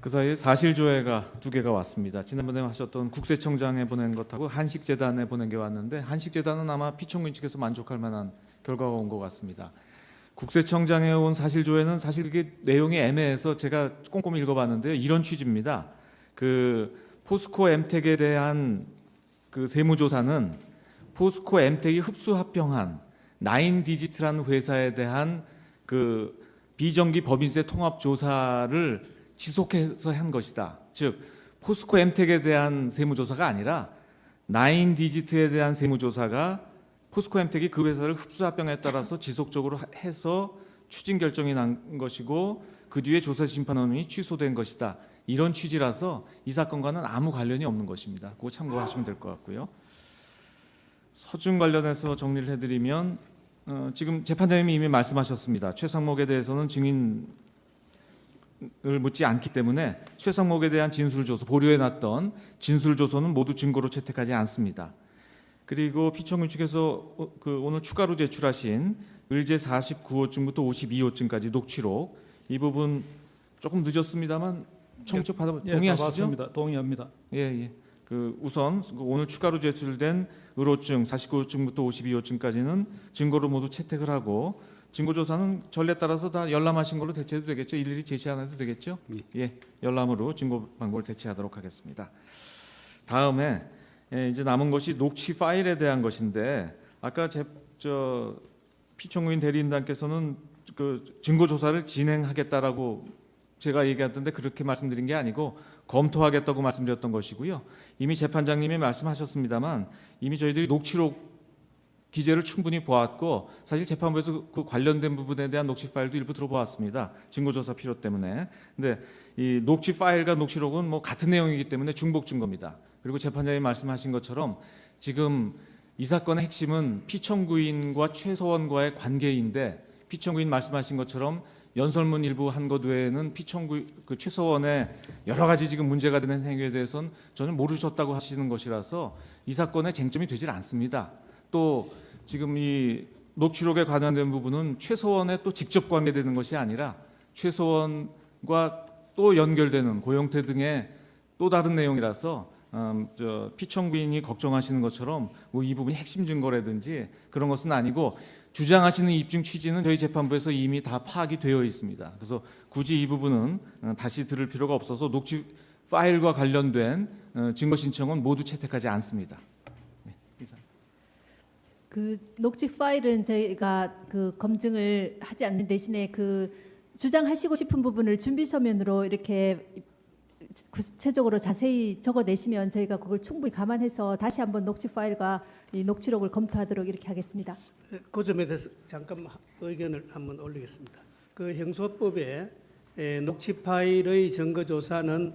그 사이에 사실 조회가 두 개가 왔습니다. 지난번에 하셨던 국세청장에 보낸 것하고 한식재단에 보낸 게 왔는데 한식재단은 아마 피청구인 측에서 만족할 만한 결과가 온 것 같습니다. 국세청장에 온 사실 조회는 사실 그게 내용이 애매해서 제가 꼼꼼히 읽어봤는데요. 이런 취지입니다. 그 포스코 엠텍에 대한 그 세무조사는 포스코 엠텍이 흡수 합병한 나인 디지트라는 회사에 대한 그 비정기 법인세 통합 조사를 지속해서 한 것이다. 즉 포스코 엠텍에 대한 세무조사가 아니라 나인 디지트에 대한 세무조사가 포스코 엠텍이 그 회사를 흡수 합병에 따라서 지속적으로 하- 해서 추진 결정이 난 것이고 그 뒤에 조사 심판원이 취소된 것이다. 이런 취지라서 이 사건과는 아무 관련이 없는 것입니다. 그거 참고하시면 될 것 같고요. 서준 관련해서 정리를 해드리면 어, 지금 재판장님이 이미 말씀하셨습니다. 최상목에 대해서는 증인 을 묻지 않기 때문에 최상목에 대한 진술 조서 보류해 놨던 진술 조서는 모두 증거로 채택하지 않습니다. 그리고 피청군 측에서 어, 그 오늘 추가로 제출하신 을제 49호증부터 52호증까지 녹취록 이 부분 조금 늦었습니다만 청첩 받아 예, 동의하시죠? 다 봤습니다. 동의합니다. 예, 예. 그 우선 그 오늘 추가로 제출된 의료증 49호증부터 52호증까지는 증거로 모두 채택을 하고 증거 조사는 전례 따라서 다 열람하신 걸로 대체해도 되겠죠. 일일이 제시 안 해도 되겠죠. 예, 열람으로 증거 방법을 대체하도록 하겠습니다. 다음에 예, 이제 남은 것이 녹취 파일에 대한 것인데 아까 제, 저 피청구인 대리인단께서는 그 증거 조사를 진행하겠다라고 제가 얘기했던데 그렇게 말씀드린 게 아니고 검토하겠다고 말씀드렸던 것이고요. 이미 재판장님이 말씀하셨습니다만 이미 저희들이 녹취록 기재를 충분히 보았고 사실 재판부에서 그 관련된 부분에 대한 녹취 파일도 일부 들어보았습니다. 증거조사 필요 때문에. 근데 이 녹취 파일과 녹취록은 뭐 같은 내용이기 때문에 중복 증거입니다. 그리고 재판장님이 말씀하신 것처럼 지금 이 사건의 핵심은 피청구인과 최서원과의 관계인데 피청구인 말씀하신 것처럼 연설문 일부 한 것 외에는 피청구 그 최서원의 여러 가지 지금 문제가 되는 행위에 대해서는 저는 모르셨다고 하시는 것이라서 이 사건의 쟁점이 되질 않습니다. 또 지금 이 녹취록에 관련된 부분은 최서원에 또 직접 관계되는 것이 아니라 최서원과 또 연결되는 고영태 등의 또 다른 내용이라서 음, 저 피청구인이 걱정하시는 것처럼 뭐 이 부분이 핵심 증거라든지 그런 것은 아니고 주장하시는 입증 취지는 저희 재판부에서 이미 다 파악이 되어 있습니다. 그래서 굳이 이 부분은 어, 다시 들을 필요가 없어서 녹취 파일과 관련된 어, 증거 신청은 모두 채택하지 않습니다. 네. 그 녹취 파일은 저희가 그 검증을 하지 않는 대신에 그 주장하시고 싶은 부분을 준비 서면으로 이렇게 구체적으로 자세히 적어내시면 저희가 그걸 충분히 감안해서 다시 한번 녹취 파일과 이 녹취록을 검토하도록 이렇게 하겠습니다. 그 점에 대해서 잠깐 의견을 한번 올리겠습니다. 그 형소법에 에, 녹취 파일의 증거 조사는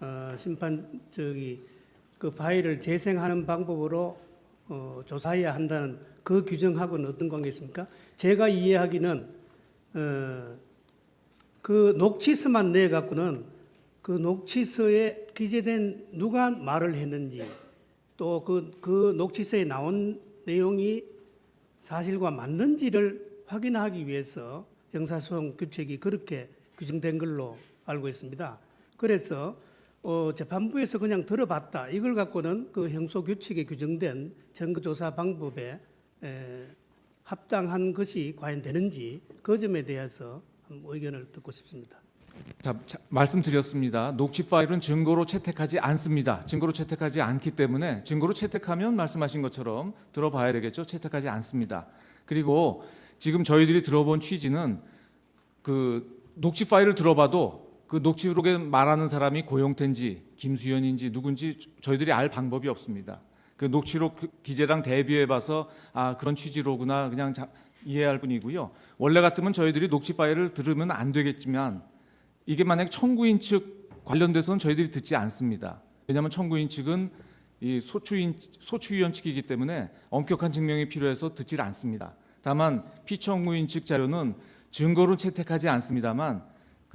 어, 심판 저기 그 파일을 재생하는 방법으로 어, 조사해야 한다는 그 규정하고는 어떤 관계 있습니까? 제가 이해하기는 어, 그 녹취서만 내 갖고는 그 녹취서에 기재된 누가 말을 했는지 또그그 녹취서에 나온 내용이 사실과 맞는지를 확인하기 위해서 형사소송 규칙이 그렇게 규정된 걸로 알고 있습니다. 그래서 어, 재판부에서 그냥 들어봤다 이걸 갖고는 그 형소 규칙에 규정된 증거조사 방법에 에, 합당한 것이 과연 되는지 그 점에 대해서 의견을 듣고 싶습니다. 자, 자, 말씀드렸습니다. 녹취 파일은 증거로 채택하지 않습니다. 증거로 채택하지 않기 때문에 증거로 채택하면 말씀하신 것처럼 들어봐야 되겠죠. 채택하지 않습니다. 그리고 지금 저희들이 들어본 취지는 그 녹취 파일을 들어봐도 그 녹취록에 말하는 사람이 고용태인지 김수현인지 누군지 저희들이 알 방법이 없습니다. 그 녹취록 그 기재랑 대비해 봐서 아 그런 취지로구나 그냥 자, 이해할 뿐이고요. 원래 같으면 저희들이 녹취 파일을 들으면 안 되겠지만 이게 만약 청구인 측 관련돼서는 저희들이 듣지 않습니다. 왜냐하면 청구인 측은 이 소추인 소추위원 측이기 때문에 엄격한 증명이 필요해서 듣질 않습니다. 다만 피청구인 측 자료는 증거로 채택하지 않습니다만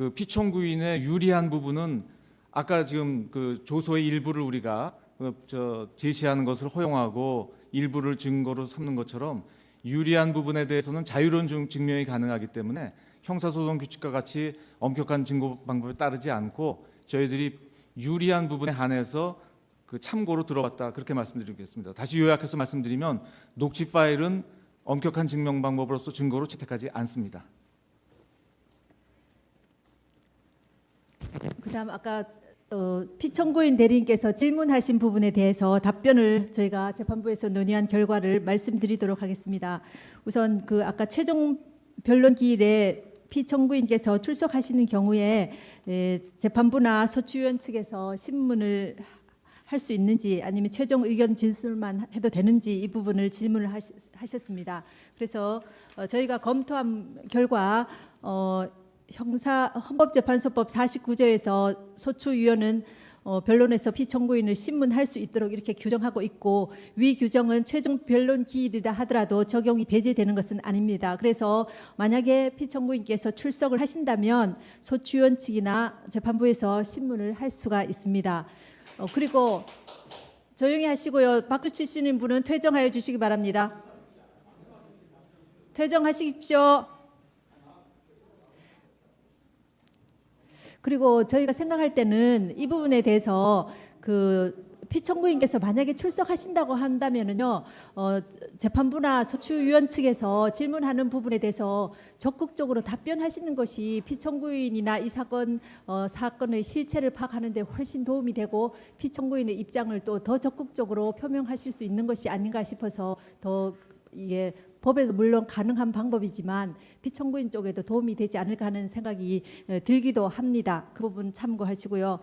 그 피청구인의 유리한 부분은 아까 지금 그 조서의 일부를 우리가 그저 제시하는 것을 허용하고 일부를 증거로 삼는 것처럼 유리한 부분에 대해서는 자유로운 증- 증명이 가능하기 때문에 형사소송 규칙과 같이 엄격한 증거 방법에 따르지 않고 저희들이 유리한 부분에 한해서 그 참고로 들어왔다 그렇게 말씀드리겠습니다. 다시 요약해서 말씀드리면 녹취 파일은 엄격한 증명 방법으로서 증거로 채택하지 않습니다. 그다음 아까 어, 피청구인 대리인께서 질문하신 부분에 대해서 답변을 저희가 재판부에서 논의한 결과를 말씀드리도록 하겠습니다. 우선 그 아까 최종 변론 기일에 피청구인께서 출석하시는 경우에 에, 재판부나 소추위원 측에서 신문을 할 수 있는지 아니면 최종 의견 진술만 해도 되는지 이 부분을 질문을 하시, 하셨습니다. 그래서 어, 저희가 검토한 결과 어, 형사 헌법재판소법 49조에서 소추위원은 어, 변론에서 피청구인을 신문할 수 있도록 이렇게 규정하고 있고 위 규정은 최종 변론 기일이라 하더라도 적용이 배제되는 것은 아닙니다. 그래서 만약에 피청구인께서 출석을 하신다면 소추위원 측이나 재판부에서 신문을 할 수가 있습니다. 어, 그리고 조용히 하시고요. 박수 치시는 분은 퇴정하여 주시기 바랍니다. 퇴정하십시오. 그리고 저희가 생각할 때는 이 부분에 대해서 그 피청구인께서 만약에 출석하신다고 한다면은요, 어, 재판부나 소추위원 측에서 질문하는 부분에 대해서 적극적으로 답변하시는 것이 피청구인이나 이 사건 어, 사건의 실체를 파악하는데 훨씬 도움이 되고 피청구인의 입장을 또 더 적극적으로 표명하실 수 있는 것이 아닌가 싶어서 더 이게 법에도 물론 가능한 방법이지만 피청구인 쪽에도 도움이 되지 않을까 하는 생각이 에, 들기도 합니다. 그 부분 참고하시고요.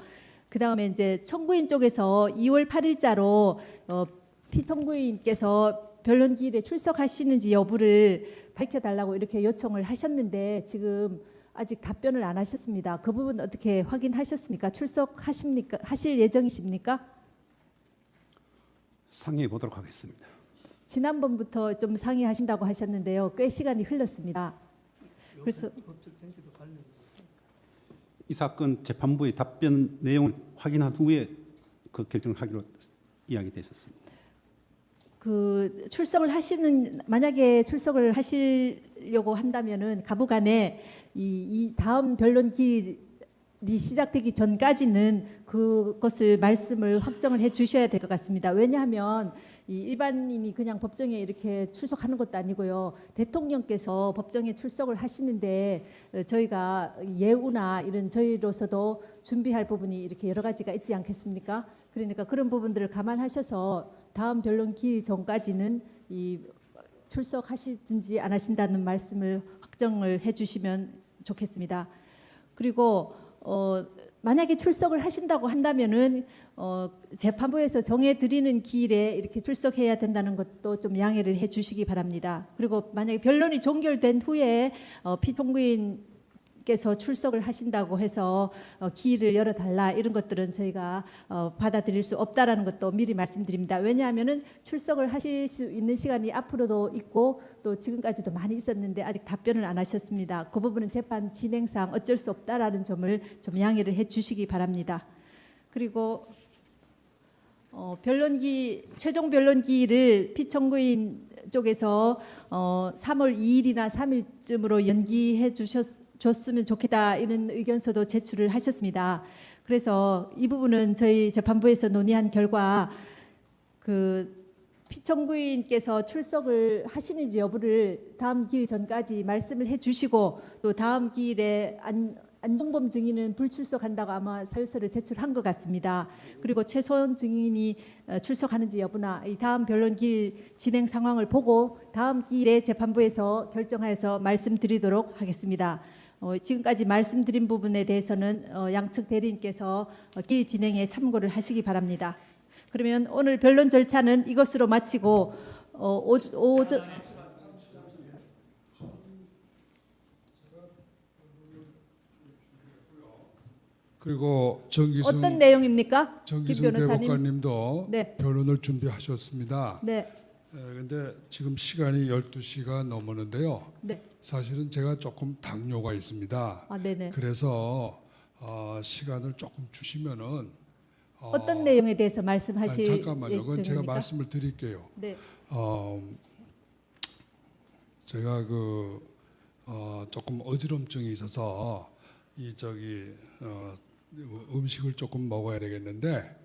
그 다음에 이제 청구인 쪽에서 2월 8일자로 어, 피청구인께서 변론 기일에 출석하시는지 여부를 밝혀달라고 이렇게 요청을 하셨는데 지금 아직 답변을 안 하셨습니다. 그 부분 어떻게 확인하셨습니까? 출석하십니까? 하실 예정이십니까? 상의해 보도록 하겠습니다. 지난번부터 좀 상의하신다고 하셨는데요. 꽤 시간이 흘렀습니다. 그래서 이 사건 재판부의 답변 내용을 확인한 후에 그 결정을 하기로 이야기됐었습니다. 그 출석을 하시는 만약에 출석을 하시려고 한다면은 가부간에 이, 이 다음 변론 기일이 시작되기 전까지는 그것을 말씀을 확정을 해 주셔야 될 것 같습니다. 왜냐하면 이 일반인이 그냥 법정에 이렇게 출석하는 것도 아니고요. 대통령께서 법정에 출석을 하시는데 어, 저희가 예우나 이런 저희로서도 준비할 부분이 이렇게 여러 가지가 있지 않겠습니까? 그러니까 그런 부분들을 감안하셔서 다음 변론 기일 전까지는 이 출석하시든지 안 하신다는 말씀을 확정을 해 주시면 좋겠습니다. 그리고 어, 만약에 출석을 하신다고 한다면은 어, 재판부에서 정해 드리는 기일에 이렇게 출석해야 된다는 것도 좀 양해를 해주시기 바랍니다. 그리고 만약에 변론이 종결된 후에 어, 피통구인 께서 출석을 하신다고 해서 어, 기일을 열어달라 이런 것들은 저희가 어, 받아들일 수 없다라는 것도 미리 말씀드립니다. 왜냐하면은 출석을 하실 수 있는 시간이 앞으로도 있고 또 지금까지도 많이 있었는데 아직 답변을 안 하셨습니다. 그 부분은 재판 진행상 어쩔 수 없다라는 점을 좀 양해를 해주시기 바랍니다. 그리고 어, 변론기 최종 변론기를 피청구인 쪽에서 어, 3월 2일이나 3일쯤으로 연기해 주셨 줬으면 좋겠다 이런 의견서도 제출을 하셨습니다. 그래서 이 부분은 저희 재판부에서 논의한 결과 그 피청구인께서 출석을 하시는지 여부를 다음 기일 전까지 말씀을 해주시고 또 다음 기일에 안, 안종범 증인은 불출석한다고 아마 사유서를 제출한 것 같습니다. 그리고 최소원 증인이 어, 출석하는지 여부나 이 다음 변론 길 진행 상황을 보고 다음 기일에 재판부에서 결정하여서 말씀드리도록 하겠습니다. 어, 지금까지 말씀드린 부분에 대해서는 어, 양측 대리인께서 어, 기일 진행에 참고를 하시기 바랍니다. 그러면 오늘 변론 절차는 이것으로 마치고 어, 오, 오전 그리고 정기승 어떤 내용입니까? 김 정기승. 대법관님도 네. 변론을 준비하셨습니다. 네, 그런데 지금 시간이 12시가 넘었는데요. 네, 사실은 제가 조금 당뇨가 있습니다. 아, 네네. 그래서 어, 시간을 조금 주시면은 어, 어떤 내용에 대해서 아니, 말씀하실 잠깐만요. 그건 제가 예정입니까? 말씀을 드릴게요. 네, 어, 제가 그 어, 조금 어지럼증이 있어서 이 저기 어, 음식을 조금 먹어야 되겠는데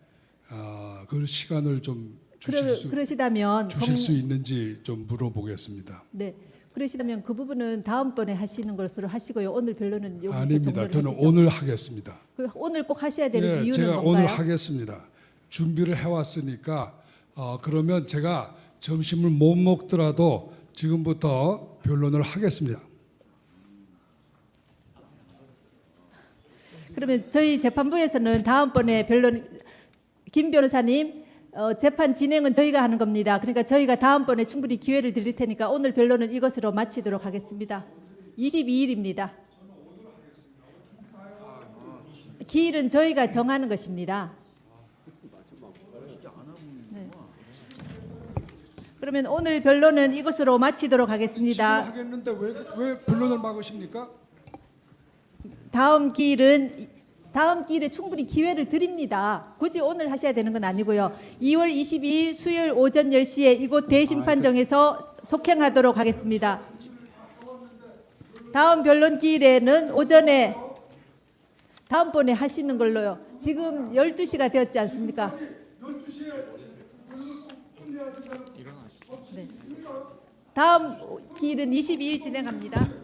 아, 그 시간을 좀 그러, 주실 수, 그러시다면 주실 공- 수 있는지 좀 물어보겠습니다. 네. 그러시다면 그 부분은 다음번에 하시는 것으로 하시고요. 오늘 변론은 여기서 아닙니다. 저는 하시죠. 오늘 하겠습니다. 그 오늘 꼭 하셔야 되는 예, 이유는 제가 뭔가요? 오늘 하겠습니다. 준비를 해왔으니까 어, 그러면 제가 점심을 못 먹더라도 지금부터 변론을 하겠습니다. 그러면 저희 재판부에서는 다음번에 변론 김 변호사님 어, 재판 진행은 저희가 하는 겁니다. 그러니까 저희가 다음번에 충분히 기회를 드릴 테니까 오늘 변론은 이것으로 마치도록 하겠습니다. 22일입니다. 기일은 저희가 정하는 것입니다. 네. 그러면 오늘 변론은 이것으로 마치도록 하겠습니다. 하겠는데 왜, 왜 변론을 막으십니까? 다음 기일은 다음 기일에 충분히 기회를 드립니다. 굳이 오늘 하셔야 되는 건 아니고요. 2월 22일 수요일 오전 10시에 이곳 대심판정에서 속행하도록 하겠습니다. 다음 변론 기일에는 오전에 다음번에 하시는 걸로요. 지금 12시가 되었지 않습니까? 네. 다음 기일은 22일 진행합니다.